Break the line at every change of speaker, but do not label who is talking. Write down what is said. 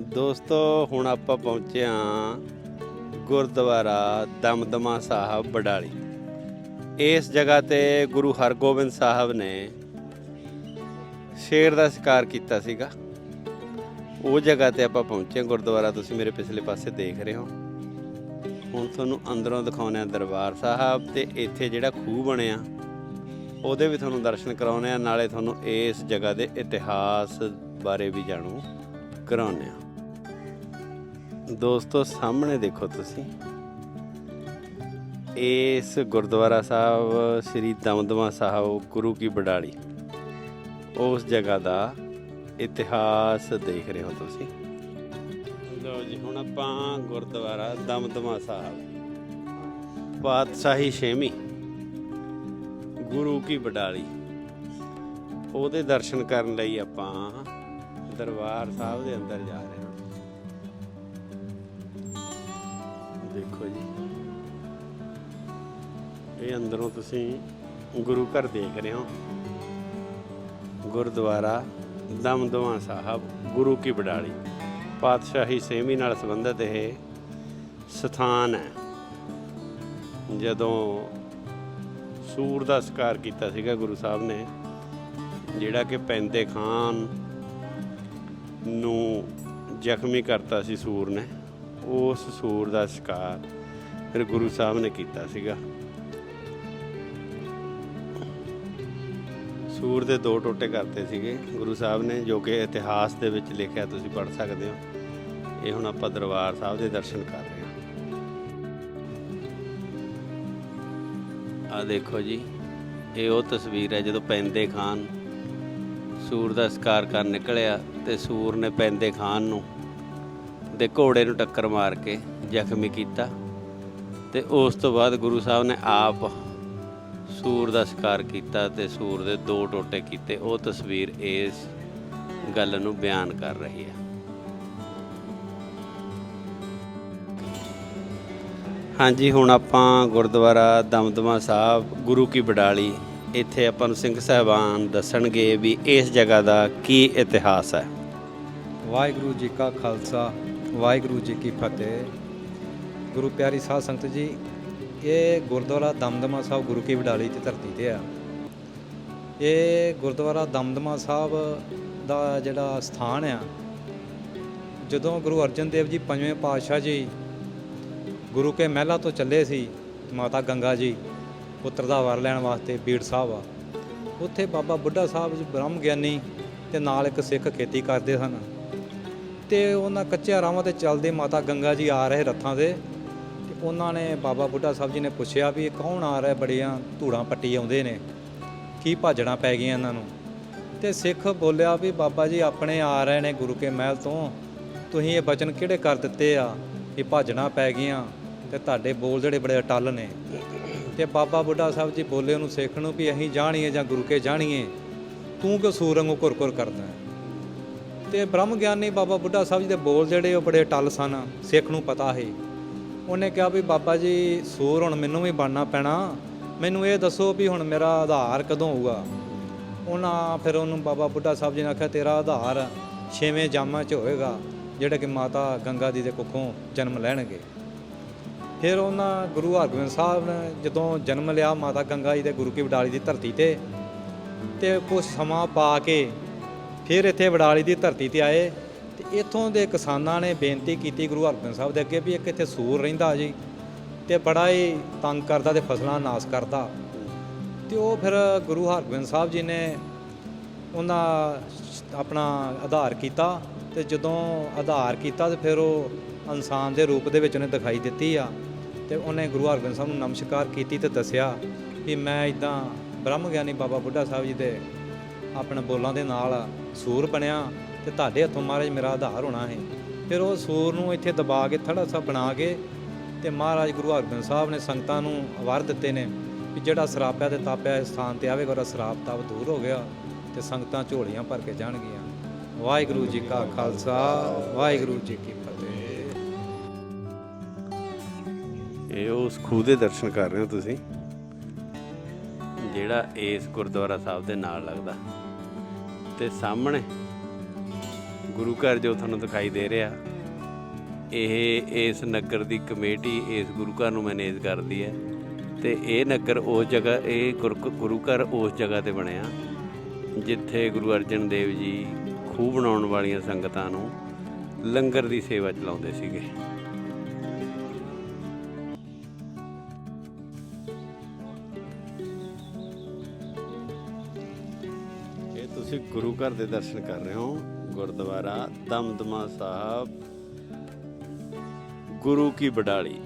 ਦੋਸਤੋ, ਹੁਣ ਆਪਾਂ ਪਹੁੰਚੇ ਹਾਂ ਗੁਰਦੁਆਰਾ ਦਮਦਮਾ ਸਾਹਿਬ ਬਡਾਲੀ। ਇਸ ਜਗ੍ਹਾ ਤੇ ਗੁਰੂ ਹਰਗੋਬਿੰਦ ਸਾਹਿਬ ਨੇ ਸ਼ੇਰ ਦਾ ਸ਼ਿਕਾਰ ਕੀਤਾ ਸੀਗਾ। ਉਹ ਜਗ੍ਹਾ ਤੇ ਆਪਾਂ ਪਹੁੰਚੇ ਹਾਂ ਗੁਰਦੁਆਰਾ। ਤੁਸੀਂ ਮੇਰੇ ਪਿਛਲੇ ਪਾਸੇ ਦੇਖ ਰਹੇ ਹੋ। ਹੁਣ ਤੁਹਾਨੂੰ ਅੰਦਰੋਂ ਦਿਖਾਉਂਦੇ ਆ ਦਰਬਾਰ ਸਾਹਿਬ ਤੇ ਇੱਥੇ ਜਿਹੜਾ ਖੂਹ ਬਣਿਆ, ਉਹਦੇ ਵੀ ਤੁਹਾਨੂੰ ਦਰਸ਼ਨ ਕਰਾਉਂਦੇ ਆ ਨਾਲੇ ਤੁਹਾਨੂੰ ਇਸ ਜਗ੍ਹਾ ਦੇ ਇਤਿਹਾਸ ਬਾਰੇ ਵੀ ਜਾਣੂ ਕਰਾਉਂਦੇ ਆ ਦੋਸਤੋ, ਸਾਹਮਣੇ ਦੇਖੋ ਤੁਸੀਂ। ਇਸ ਗੁਰਦੁਆਰਾ ਸਾਹਿਬ, ਸ੍ਰੀ ਦਮਦਮਾ ਸਾਹਿਬ, ਗੁਰੂ ਕੀ ਬਡਾਲੀ। ਉਸ ਜਗ੍ਹਾ ਦਾ ਇਤਿਹਾਸ ਦੇਖ ਰਹੇ ਹੋ ਤੁਸੀਂ। ਲਓ ਜੀ, ਹੁਣ ਆਪਾਂ ਗੁਰਦੁਆਰਾ ਦਮਦਮਾ ਸਾਹਿਬ। ਪਾਤਸ਼ਾਹੀ ਛੇਵੀਂ, ਗੁਰੂ ਕੀ ਬਡਾਲੀ। ਉਹਦੇ ਦਰਸ਼ਨ ਕਰਨ ਲਈ ਆਪਾਂ ਦਰਬਾਰ ਸਾਹਿਬ ਦੇ ਅੰਦਰ ਜਾ ਰਹੇ ਇਹ ਅੰਦਰੋਂ ਤੁਸੀਂ ਗੁਰੂ ਘਰ ਦੇਖ ਰਹੇ ਹੋ। ਗੁਰਦੁਆਰਾ ਦਮਦਮਾ ਸਾਹਿਬ, ਗੁਰੂ ਕੀ ਬਡਾਲੀ। ਪਾਤਸ਼ਾਹੀ ਸੇਮੀ ਨਾਲ ਸੰਬੰਧਿਤ ਇਹ ਸਥਾਨ ਹੈ। ਜਦੋਂ ਸੂਰ ਦਾ ਸ਼ਿਕਾਰ ਕੀਤਾ ਸੀਗਾ ਗੁਰੂ ਸਾਹਿਬ ਨੇ, ਜਿਹੜਾ ਕਿ ਪੈਂਦੇ ਖਾਨ ਨੂੰ ਜ਼ਖਮੀ ਕਰਤਾ ਸੀ ਸੂਰ ਨੇ, ਉਸ ਸੂਰ ਦਾ ਸ਼ਿਕਾਰ ਫਿਰ ਗੁਰੂ ਸਾਹਿਬ ਨੇ ਕੀਤਾ ਸੀਗਾ। ਸੂਰ ਦੇ ਦੋ ਟੋਟੇ ਕਰਤੇ ਸੀਗੇ ਗੁਰੂ ਸਾਹਿਬ ਨੇ, ਜੋ ਕਿ ਇਤਿਹਾਸ ਦੇ ਵਿੱਚ ਲਿਖਿਆ ਤੁਸੀਂ ਪੜ੍ਹ ਸਕਦੇ ਹੋ। ਇਹ ਹੁਣ ਆਪਾਂ ਦਰਬਾਰ ਸਾਹਿਬ ਦੇ ਦਰਸ਼ਨ ਕਰ ਰਹੇ ਹਾਂ। ਆ ਦੇਖੋ ਜੀ, ਇਹ ਉਹ ਤਸਵੀਰ ਹੈ ਜਦੋਂ ਪੈਂਦੇ ਖਾਨ ਸੂਰ ਦਾ ਸ਼ਿਕਾਰ ਕਰ ਨਿਕਲਿਆ ਤੇ ਸੂਰ ਨੇ ਪੈਂਦੇ ਖਾਨ ਨੂੰ ਦੇ ਘੋੜੇ ਨੂੰ ਟੱਕਰ ਮਾਰ ਕੇ ਜ਼ਖਮੀ ਕੀਤਾ ਤੇ ਉਸ ਤੋਂ ਬਾਅਦ ਗੁਰੂ ਸਾਹਿਬ ਨੇ ਆਪ ਸੂਰ ਦਾ ਸ਼ਿਕਾਰ ਕੀਤਾ ਤੇ ਸੂਰ ਦੇ ਦੋ ਟੋਟੇ ਕੀਤੇ, ਉਹ ਤਸਵੀਰ ਇਸ ਗੱਲ ਨੂੰ ਬਿਆਨ ਕਰ ਰਹੀ ਹੈ। ਹਾਂਜੀ, ਹੁਣ ਆਪਾਂ ਗੁਰਦੁਆਰਾ ਦਮਦਮਾ ਸਾਹਿਬ, ਗੁਰੂ ਕੀ ਬਡਾਲੀ, ਇੱਥੇ ਆਪਾਂ ਨੂੰ ਸਿੰਘ ਸਾਹਿਬਾਨ ਦੱਸਣਗੇ ਵੀ ਇਸ ਜਗ੍ਹਾ ਦਾ ਕੀ ਇਤਿਹਾਸ ਹੈ।
ਵਾਹਿਗੁਰੂ ਜੀ ਕਾ ਖਾਲਸਾ, ਵਾਹਿਗੁਰੂ ਜੀ ਕੀ ਫਤਿਹ। ਗੁਰੂ ਪਿਆਰੀ ਸਾਧ ਸੰਗਤ ਜੀ ਇਹ ਗੁਰਦੁਆਰਾ ਦਮਦਮਾ ਸਾਹਿਬ ਗੁਰੂ ਕੀ ਵਡਾਲੀ ਦੀ ਧਰਤੀ ਤੇ ਆ। ਇਹ ਗੁਰਦੁਆਰਾ ਦਮਦਮਾ ਸਾਹਿਬ ਦਾ ਜਿਹੜਾ ਸਥਾਨ ਆ, ਜਦੋਂ ਗੁਰੂ ਅਰਜਨ ਦੇਵ ਜੀ ਪੰਜਵੇਂ ਪਾਤਸ਼ਾਹ ਜੀ ਗੁਰੂ ਕੇ ਮਹਿਲਾ ਤੋਂ ਚੱਲੇ ਸੀ, ਮਾਤਾ ਗੰਗਾ ਜੀ, ਪੁੱਤਰ ਦਾ ਵਰ ਲੈਣ ਵਾਸਤੇ ਬੀੜ ਸਾਹਿਬ ਆ। ਉੱਥੇ ਬਾਬਾ ਬੁੱਢਾ ਸਾਹਿਬ ਜੀ ਬ੍ਰਹਮ ਗਿਆਨੀ ਤੇ ਨਾਲ ਇੱਕ ਸਿੱਖ ਖੇਤੀ ਕਰਦੇ ਸਨ ਤੇ ਉਹਨਾਂ ਕੱਚੇ ਰਾਵਾਂ ਤੇ ਚੱਲਦੇ ਮਾਤਾ ਗੰਗਾ ਜੀ ਆ ਰਹੇ ਰੱਥਾਂ ਤੇ ਤੇ। ਉਹਨਾਂ ਨੇ ਬਾਬਾ ਬੁੱਢਾ ਸਾਹਿਬ ਜੀ ਨੇ ਪੁੱਛਿਆ ਵੀ ਇਹ ਕੌਣ ਆ ਰਿਹਾ? ਬੜੀਆਂ ਧੂੜਾਂ ਪੱਟੀ ਆਉਂਦੇ ਨੇ। ਕੀ ਭਾਜਣਾ ਪੈ ਗਈਆਂ ਇਹਨਾਂ ਨੂੰ? ਤੇ ਸਿੱਖ ਬੋਲਿਆ ਵੀ, ਬਾਬਾ ਜੀ, ਆਪਣੇ ਆ ਰਹੇ ਨੇ ਗੁਰੂ ਕੇ ਮਹਿਲ ਤੋਂ। ਤੁਸੀਂ ਇਹ ਬਚਨ ਕਿਹੜੇ ਕਰ ਦਿੱਤੇ ਆ? ਇਹ ਭਾਜਣਾ ਪੈ ਗਈਆਂ ਤੇ ਤੁਹਾਡੇ ਬੋਲ ਜਿਹੜੇ ਬੜੇ ਅਟਲ ਨੇ। ਤੇ ਬਾਬਾ ਬੁੱਢਾ ਸਾਹਿਬ ਜੀ ਬੋਲੇ ਉਹਨੂੰ ਸਿੱਖ ਨੂੰ ਵੀ ਅਸੀਂ ਜਾਣੀਏ ਜਾਂ ਗੁਰੂ ਕੇ ਜਾਣੀਏ। ਤੂੰ ਕਿਉਂ ਸੂਰੰਗ ਕੁਰਕੁਰ ਘੁਰ-ਘੁਰ ਕਰਦਾ ਤੇ ਬ੍ਰਹਮ ਗਿਆਨੀ ਬਾਬਾ ਬੁੱਢਾ ਸਾਹਿਬ ਜੀ ਦੇ ਬੋਲ ਜਿਹੜੇ ਉਹ ਬੜੇ ਟੱਲ ਸਨ। ਸਿੱਖ ਨੂੰ ਪਤਾ ਹੈ ਉਹਨੇ ਕਿਹਾ ਵੀ ਬਾਬਾ ਜੀ, ਸੂਰ ਹੁਣ ਮੈਨੂੰ ਵੀ ਬਣਨਾ ਪੈਣਾ। ਮੈਨੂੰ ਇਹ ਦੱਸੋ ਵੀ ਹੁਣ ਮੇਰਾ ਆਧਾਰ ਕਦੋਂ ਹੋਊਗਾ। ਉਹਨਾਂ ਫਿਰ ਉਹਨੂੰ ਬਾਬਾ ਬੁੱਢਾ ਸਾਹਿਬ ਜੀ ਨੇ ਆਖਿਆ, ਤੇਰਾ ਆਧਾਰ ਛੇਵੇਂ ਜਾਮਾਂ 'ਚ ਹੋਏਗਾ, ਜਿਹੜਾ ਕਿ ਮਾਤਾ ਗੰਗਾ ਦੀ ਦੇ ਕੁੱਖੋਂ ਜਨਮ ਲੈਣਗੇ। ਫਿਰ ਉਹਨਾਂ ਗੁਰੂ ਹਰਗੋਬਿੰਦ ਸਾਹਿਬ ਨੇ ਜਦੋਂ ਜਨਮ ਲਿਆ ਮਾਤਾ ਗੰਗਾ ਜੀ ਦੇ ਗੁਰੂ ਕੀ ਵਡਾਲੀ ਦੀ ਧਰਤੀ ਤੇ ਤੇ ਕੁਝ ਸਮਾਂ ਪਾ ਕੇ ਫਿਰ ਇੱਥੇ ਵਡਾਲੀ ਦੀ ਧਰਤੀ ਤੇ ਆਏ। ਤੇ ਇੱਥੋਂ ਦੇ ਕਿਸਾਨਾਂ ਨੇ ਬੇਨਤੀ ਕੀਤੀ ਗੁਰੂ ਹਰਗੋਬਿੰਦ ਸਾਹਿਬ ਦੇ ਅੱਗੇ ਵੀ ਇੱਕ ਇੱਥੇ ਸੂਰ ਰਹਿੰਦਾ ਜੀ ਤੇ ਬੜਾ ਹੀ ਤੰਗ ਕਰਦਾ ਤੇ ਫਸਲਾਂ ਨਾਸ ਕਰਦਾ। ਤੇ ਉਹ ਫਿਰ ਗੁਰੂ ਹਰਗੋਬਿੰਦ ਸਾਹਿਬ ਜੀ ਨੇ ਉਹਨਾਂ ਆਪਣਾ ਆਧਾਰ ਕੀਤਾ ਤੇ ਜਦੋਂ ਆਧਾਰ ਕੀਤਾ ਤੇ ਫਿਰ ਉਹ ਇਨਸਾਨ ਦੇ ਰੂਪ ਦੇ ਵਿੱਚ ਉਹਨੇ ਦਿਖਾਈ ਦਿੱਤੀ ਆ ਤੇ ਉਹਨੇ ਗੁਰੂ ਹਰਗੋਬਿੰਦ ਸਾਹਿਬ ਨੂੰ ਨਮਸਕਾਰ ਕੀਤੀ ਤੇ ਦੱਸਿਆ ਕਿ ਮੈਂ ਇਦਾਂ ਬ੍ਰਹਮ ਗਿਆਨੀ ਬਾਬਾ ਬੁੱਢਾ ਸਾਹਿਬ ਜੀ ਦੇ ਆਪਣੇ ਬੋਲਾਂ ਦੇ ਨਾਲ ਸੂਰ ਬਣਿਆ ਤੇ ਤੁਹਾਡੇ ਹੱਥੋਂ ਮਹਾਰਾਜ ਮੇਰਾ ਆਧਾਰ ਹੋਣਾ ਹੈ। ਫਿਰ ਉਹ ਸੂਰ ਨੂੰ ਇੱਥੇ ਦਬਾ ਕੇ ਥੜਾ ਸਾ ਬਣਾ ਕੇ ਤੇ ਮਹਾਰਾਜ ਗੁਰੂ ਹਰਗੋਬਿੰਦ ਸਾਹਿਬ ਨੇ ਸੰਗਤਾਂ ਨੂੰ ਵਰ ਦਿੱਤੇ ਨੇ ਕਿ ਜਿਹੜਾ ਸਰਾਪਿਆ ਤੇ ਤਾਪਿਆ ਇਸ ਸਥਾਨ ਤੇ ਆਵੇਗਾ ਉਹਦਾ ਸਰਾਪ ਤਾਪ ਦੂਰ ਹੋ ਗਿਆ ਤੇ ਸੰਗਤਾਂ ਝੋਲੀਆਂ ਭਰ ਕੇ ਜਾਣਗੀਆਂ। ਵਾਹਿਗੁਰੂ ਜੀ ਕਾ ਖਾਲਸਾ ਵਾਹਿਗੁਰੂ ਜੀ ਕੀ ਫਤਿਹ।
ਇਹ ਉਸ ਖੂਹ ਦੇ ਦਰਸ਼ਨ ਕਰ ਰਹੇ ਹੋ ਤੁਸੀਂ? ਜਿਹੜਾ ਇਸ ਗੁਰਦੁਆਰਾ ਸਾਹਿਬ ਦੇ ਨਾਲ ਲੱਗਦਾ। ਤੇ ਸਾਹਮਣੇ ਗੁਰੂ ਘਰ ਜੋ ਤੁਹਾਨੂੰ ਦਿਖਾਈ ਦੇ ਰਿਹਾ, ਇਹ ਇਸ ਨਗਰ ਦੀ ਕਮੇਟੀ ਇਸ ਗੁਰੂ ਘਰ ਨੂੰ ਮੈਨੇਜ ਕਰਦੀ ਹੈ ਤੇ ਇਹ ਨਗਰ ਉਸ ਜਗ੍ਹਾ, ਇਹ ਗੁਰ- ਗੁਰੂ ਘਰ ਉਸ ਜਗ੍ਹਾ ਤੇ ਬਣਿਆ, ਜਿੱਥੇ ਗੁਰੂ ਅਰਜਨ ਦੇਵ ਜੀ ਖੂਹ ਬਣਾਉਣ ਵਾਲੀਆਂ ਸੰਗਤਾਂ ਨੂੰ ਲੰਗਰ ਦੀ ਸੇਵਾ ਚਲਾਉਂਦੇ ਸੀਗੇ। ਇਹ ਤੁਸੀਂ ਗੁਰੂ ਘਰ ਦੇ ਦਰਸ਼ਨ ਕਰ ਰਹੇ ਹੋ। ਗੁਰਦੁਆਰਾ ਦਮਦਮਾ ਸਾਹਿਬ ਗੁਰੂ ਕੀ ਬਡਾਲੀ।